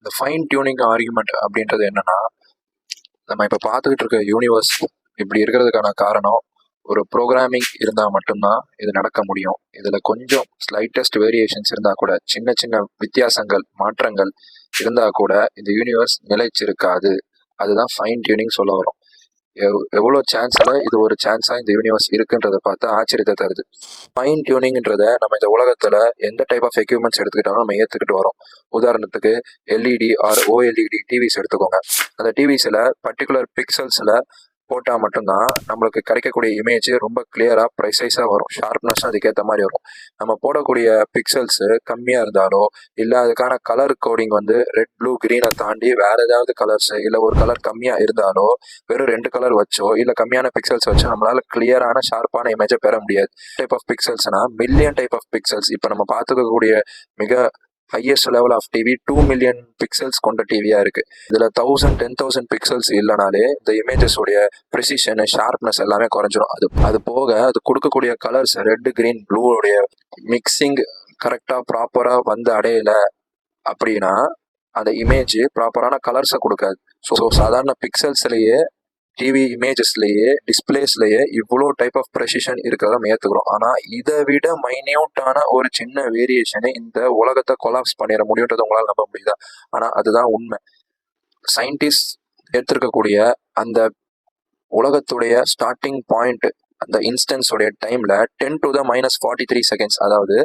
இந்த fine tuning argument அப்படின்றது என்னன்னா நம்ம இப்போ பார்த்துக்கிட்டு இருக்க யூனிவர்ஸ் இப்படி இருக்கிறதுக்கான காரணம் ஒரு ப்ரோக்ராமிங் இருந்தால் மட்டும்தான் இது நடக்க முடியும். இதில் கொஞ்சம் ஸ்லைட்டஸ்ட் வேரியேஷன்ஸ் இருந்தால் கூட சின்ன சின்ன வித்தியாசங்கள் மாற்றங்கள் இருந்தால் கூட இந்த யூனிவர்ஸ் நிலைச்சிருக்காது அதுதான் ஃபைன் டியூனிங் சொல்ல வரும். எவ்வளோ சான்ஸில் இது ஒரு சான்ஸாக இந்த யூனிவர்ஸ் இருக்குன்றதை பார்த்து ஆச்சரியத்தை தருது. ஃபைன் டியூனிங்ன்றத நம்ம இந்த உலகத்தில் எந்த டைப் ஆஃப் எக்யூப்மெண்ட்ஸ் எடுத்துக்கிட்டாலும் நம்ம ஏற்றுக்கிட்டு வரோம். உதாரணத்துக்கு எல்இடி ஆர் ஓஎல்இடி டிவிஸ் எடுத்துக்கோங்க. அந்த டிவிஸில் பர்டிகுலர் பிக்சல்ஸில் போட்டால் மட்டும்தான் நம்மளுக்கு கிடைக்கக்கூடிய இமேஜ் ரொம்ப கிளியராக ப்ரைசைஸாக வரும். ஷார்ப்னஸ் அதுக்கேற்ற மாதிரி வரும். நம்ம போடக்கூடிய பிக்சல்ஸு கம்மியாக இருந்தாலோ இல்லை அதுக்கான கலர் கோடிங் வந்து ரெட் ப்ளூ க்ரீனை தாண்டி வேறு ஏதாவது கலர்ஸ் இல்லை ஒரு கலர் கம்மியாக இருந்தாலோ வெறும் ரெண்டு கலர் வச்சோ இல்லை கம்மியான பிக்சல்ஸ் வச்சோ நம்மளால கிளியரான ஷார்ப்பான இமேஜை பெற முடியாது. டைப் ஆஃப் பிக்சல்ஸ்னா மில்லியன் டைப் ஆஃப் பிக்சல்ஸ் இப்போ நம்ம பார்த்துக்கக்கூடிய மிக highest level of TV two million pixels கொண்ட டிவியாக இருக்குது இதில் தௌசண்ட் டென் தௌசண்ட் பிக்சல்ஸ் இல்லைனாலே இந்த இமேஜஸோடைய ப்ரிசிஷனு ஷார்ப்னஸ் எல்லாமே குறைஞ்சிரும். அது அது போக அது கொடுக்கக்கூடிய கலர்ஸ் ரெட் கிரீன் ப்ளூவுடைய மிக்சிங் கரெக்டாக ப்ராப்பராக வந்து அடையலை அப்படின்னா அந்த இமேஜ் ப்ராப்பரான கலர்ஸை கொடுக்காது. ஸோ சாதாரண பிக்சல்ஸ்லேயே டிவி இமேஜஸ்லேயே டிஸ்பிளேஸ்லேயே இவ்வளோ டைப் ஆஃப் ப்ரெசிஷன் இருக்கிறத நம்ம ஏற்றுக்கிறோம் ஆனால் இதை விட மைன்யூட்டான ஒரு சின்ன வேரியேஷனை இந்த உலகத்தை கொலாப்ஸ் பண்ணிட முடியுன்றது உங்களால் நம்ப முடியுதா? ஆனால் அதுதான் உண்மை. சயின்டிஸ்ட் எடுத்திருக்கக்கூடிய அந்த உலகத்துடைய ஸ்டார்டிங் பாயிண்ட் அந்த இன்ஸ்டன்ஸோடைய டைமில் ten to the minus forty three seconds அதாவது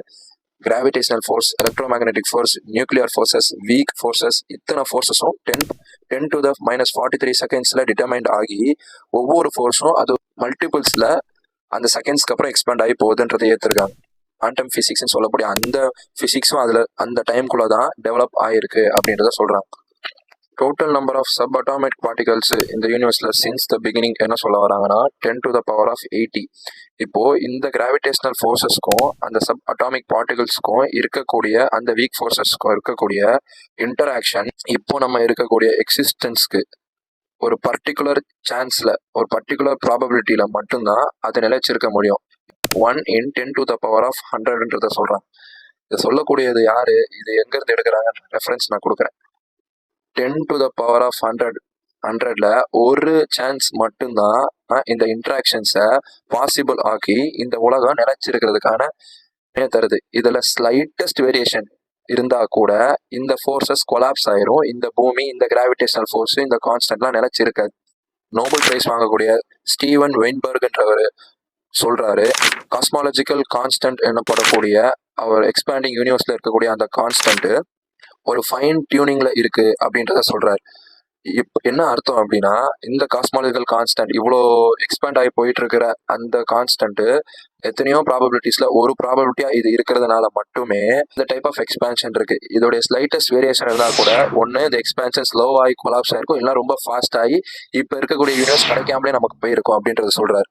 gravitational force electromagnetic force nuclear forces weak forces இத்தனை ஃபோர்ஸஸும் ten ten to the minus forty three செகண்ட்ஸில் டிட்டர்மைண்ட் ஆகி ஒவ்வொரு ஃபோர்ஸும் அது மல்டிபிள்ஸில் அந்த செகண்ட்ஸ்க்கு அப்புறம் எக்ஸ்பேண்ட் ஆகி போகுதுன்றதை ஏற்றுருக்காங்க குவாண்டம் ஃபிசிக்ஸ்னு சொல்லக்கூடிய அந்த ஃபிசிக்ஸும் அதில் அந்த டைம்குள்ளே தான் டெவலப் ஆகிருக்கு அப்படின்றத சொல்கிறாங்க total number of sub atomic particles இந்த யூனிவர்ஸில் சின்ஸ் த பிகினிங் என்ன சொல்ல வராங்கன்னா ten to the power of eighty இப்போது இந்த கிராவிடேஷனல் ஃபோர்ஸஸ்க்கும் அந்த சப் அட்டாமிக் பார்ட்டிகல்ஸ்க்கும் இருக்கக்கூடிய அந்த வீக் ஃபோர்ஸஸ்க்கும் இருக்கக்கூடிய இன்டராக்ஷன் இப்போ நம்ம இருக்கக்கூடிய எக்ஸிஸ்டன்ஸ்க்கு ஒரு பர்டிகுலர் சான்ஸில் ஒரு பர்டிகுலர் ப்ராபபிலிட்டியில் மட்டும்தான் அது நிலைச்சிருக்க முடியும். One in ten to the power of ஹண்ட்ரட்ன்றத சொல்கிறேன் இதை சொல்லக்கூடியது யாரு? இது எங்கேருந்து எடுக்கிறாங்கன்ற ரெஃபரன்ஸ் நான் கொடுக்குறேன். Ten to the power of hundred ஹண்ட்ரட்ல ஒரு சான்ஸ் மட்டும்தான் இந்த இன்ட்ராக்ஷன்ஸை பாசிபிள் ஆக்கி இந்த உலகம் நிலைச்சிருக்கிறதுக்கான தருது. இதில் ஸ்லைட்டஸ்ட் வேரியேஷன் இருந்தா கூட இந்த ஃபோர்ஸஸ் கொலாப்ஸ் ஆயிரும். இந்த பூமி இந்த கிராவிடேஷனல் ஃபோர்ஸ் இந்த கான்ஸ்டன்ட்லாம் நிலைச்சிருக்காது நோபல் பிரைஸ் வாங்கக்கூடிய ஸ்டீவன் வெயின்பர்க்ன்றவர் சொல்றாரு காஸ்மாலஜிக்கல் கான்ஸ்டன்ட் எனப்படக்கூடிய அவர் எக்ஸ்பேண்டிங் யூனிவர்ஸ்ல இருக்கக்கூடிய அந்த கான்ஸ்டன்ட் ஒரு ஃபைன் டியூனிங்ல இருக்கு அப்படின்றத சொல்றாரு. இப் என்ன அர்த்தம் அப்படின்னா இந்த காஸ்மாலஜிக்கல் கான்ஸ்டன்ட் இவ்வளோ எக்ஸ்பேண்ட் ஆகி போயிட்டு இருக்கிற அந்த கான்ஸ்டன்ட்டு எத்தனையோ ப்ராபபிலிட்டிஸ்ல ஒரு ப்ராபபிலிட்டியா இது இருக்கிறதுனால மட்டுமே இந்த டைப் ஆஃப் எக்ஸ்பேன்ஷன் இருக்கு. இதோடைய ஸ்லைட்டஸ்ட் வேரியேஷன் இருந்தால் கூட ஒன்று இந்த எக்ஸ்பேன்ஷன் ஸ்லோ ஆகி கொலாப்ஸ் ஆயிருக்கும் இல்லை ரொம்ப ஃபாஸ்ட் ஆகி இப்போ இருக்கக்கூடிய யூனிவர்ஸ் கிடைக்காமலே நமக்கு போயிருக்கும் அப்படின்றத சொல்றாரு.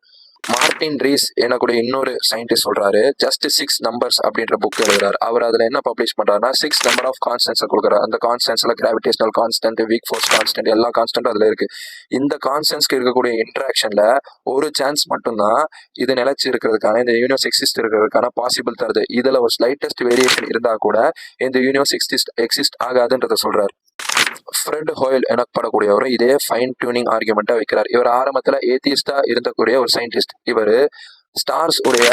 மார்டின் ரீஸ் எனக்கூடிய இன்னொரு சயின்டிஸ்ட் சொல்றாரு ஜஸ்ட் சிக்ஸ் நம்பர்ஸ் அப்படின்ற புக் எழுதுறாரு. அவர் அதுல என்ன பப்ளிஷ் பண்றாருன்னா சிக்ஸ் நம்பர் ஆஃப் கான்ஸ்டன்ஸ் கொடுக்குறாரு. அந்த கான்ஸ்டன்ஸ்ல gravitational constant weak force constant எல்லா கான்ஸ்டன்ட்டும் அதுல இருக்கு. இந்த கான்ஸ்டன்ஸ்க்கு இருக்கக்கூடிய இன்ட்ராக்ஷன்ல ஒரு சான்ஸ் மட்டும்தான் இது நிலைச்சு இருக்கிறதுக்கான இந்த யூனிவர்ஸ் எக்ஸிஸ்ட் இருக்கிறதுக்கான பாசிபிள் தருது. இதுல ஒரு ஸ்லைட்டஸ்ட் வேரியேஷன் இருந்தா கூட இந்த யூனிவர்ஸ் எக்ஸிஸ்ட் எக்ஸிஸ்ட் ஆகாதுன்றத சொல்றாரு. ஃப்ரெட் ஹோயல் எனப்படக்கூடியவர். இதே ஃபைன் டியூனிங் ஆர்குமெண்ட்டா வைக்கிறார். இவர் ஆரம்பத்தில் ஏத்தியஸ்டா இருந்தக்கூடிய ஒரு சயின்டிஸ்ட் இவர் ஸ்டார்ஸ் உடைய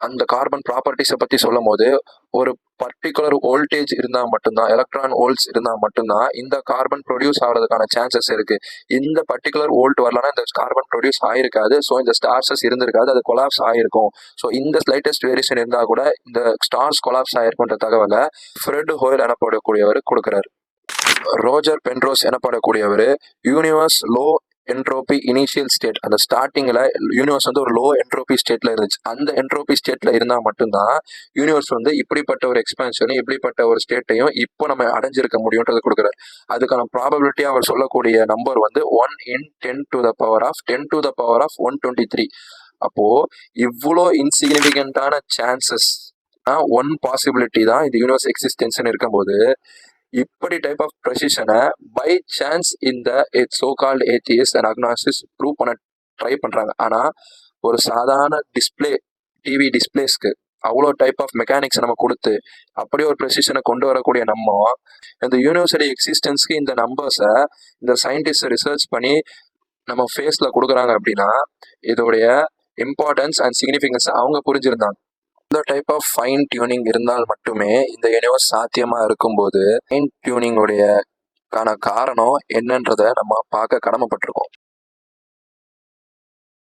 அந்த கார்பன் ப்ராப்பர்ட்டிஸை பற்றி சொல்லும் போது ஒரு பர்டிகுலர் வோல்டேஜ் இருந்தால் மட்டும்தான் எலக்ட்ரான் வோல்ட்ஸ் இருந்தால் மட்டும்தான் இந்த கார்பன் ப்ரொடியூஸ் ஆகிறதுக்கான சான்சஸ் இருக்கு. இந்த பர்டிகுலர் வோல்ட் வரலன்னா இந்த கார்பன் ப்ரொடியூஸ் ஆயிருக்காது. ஸோ இந்த ஸ்டார்ஸஸ் இருந்திருக்காது அது கொலாப்ஸ் ஆயிருக்கும். ஸோ இந்த ஸ்லைட்டஸ்ட் வேரியேஷன் இருந்தால் கூட இந்த ஸ்டார்ஸ் கொலாப்ஸ் ஆயிருக்குன்ற தகவலை ஃப்ரெட் ஹோயில் எனப்படக்கூடியவர் கொடுக்குறாரு. Roger Penrose எனப்படக்கூடியவர். Universe low entropy initial state. அந்த ஸ்டார்டிங்கில் யூனிவர்ஸ் வந்து ஒரு லோ என்ட்ரோபி ஸ்டேட்ல இருந்துச்சு. அந்த என்ட்ரோபி ஸ்டேட்ல இருந்தால் மட்டும்தான் யூனிவர்ஸ் வந்து இப்படிப்பட்ட ஒரு எக்ஸ்பென்ஷனும் இப்படிப்பட்ட ஒரு ஸ்டேட்டையும் இப்போ நம்ம அடைஞ்சிருக்க முடியும்ன்றது கொடுக்குறாரு. அதுக்கான ப்ராபபிலிட்டி அவர் சொல்லக்கூடிய நம்பர் வந்து one in ten to the power of ten to the power of one twenty three அப்போ இவ்வளோ இன்சிக்னிஃபிகண்டான சான்சஸ் ஒன் பாசிபிலிட்டி தான் இந்த யூனிவர்ஸ் எக்ஸிஸ்டன்ஸ்னு இருக்கும்போது இப்படி டைப் ஆஃப் ப்ரெசிஷனை பை சான்ஸ் இந்த so called atheists and agnostics prove பண்ண ட்ரை பண்ணுறாங்க ஆனால் ஒரு சாதாரண டிஸ்பிளே டிவி டிஸ்பிளேஸ்க்கு அவ்வளோ டைப் ஆஃப் மெக்கானிக்ஸ் நம்ம கொடுத்து அப்படியே ஒரு ப்ரெசிஷனை கொண்டு வரக்கூடிய நம்ம இந்த யூனிவர்சிட்டி எக்ஸிஸ்டன்ஸ்க்கு இந்த நம்பர்ஸை இந்த சயின்டிஸ்ட் ரிசர்ச் பண்ணி நம்ம ஃபேஸில் கொடுக்குறாங்க அப்படின்னா இதோடைய இம்பார்ட்டன்ஸ் அண்ட் சிக்னிஃபிகன்ஸ் அவங்க புரிஞ்சிருந்தாங்க. இந்த டைப் ஆஃப் ஃபைன் டியூனிங் இருந்தால் மட்டுமே இந்த யூனிவர்ஸ் சாத்தியமாக இருக்கும்போது ஃபைன் டியூனிங்குடைய காரணம் என்னன்றதை நம்ம பார்க்க கடமைப்பட்டிருக்கோம்.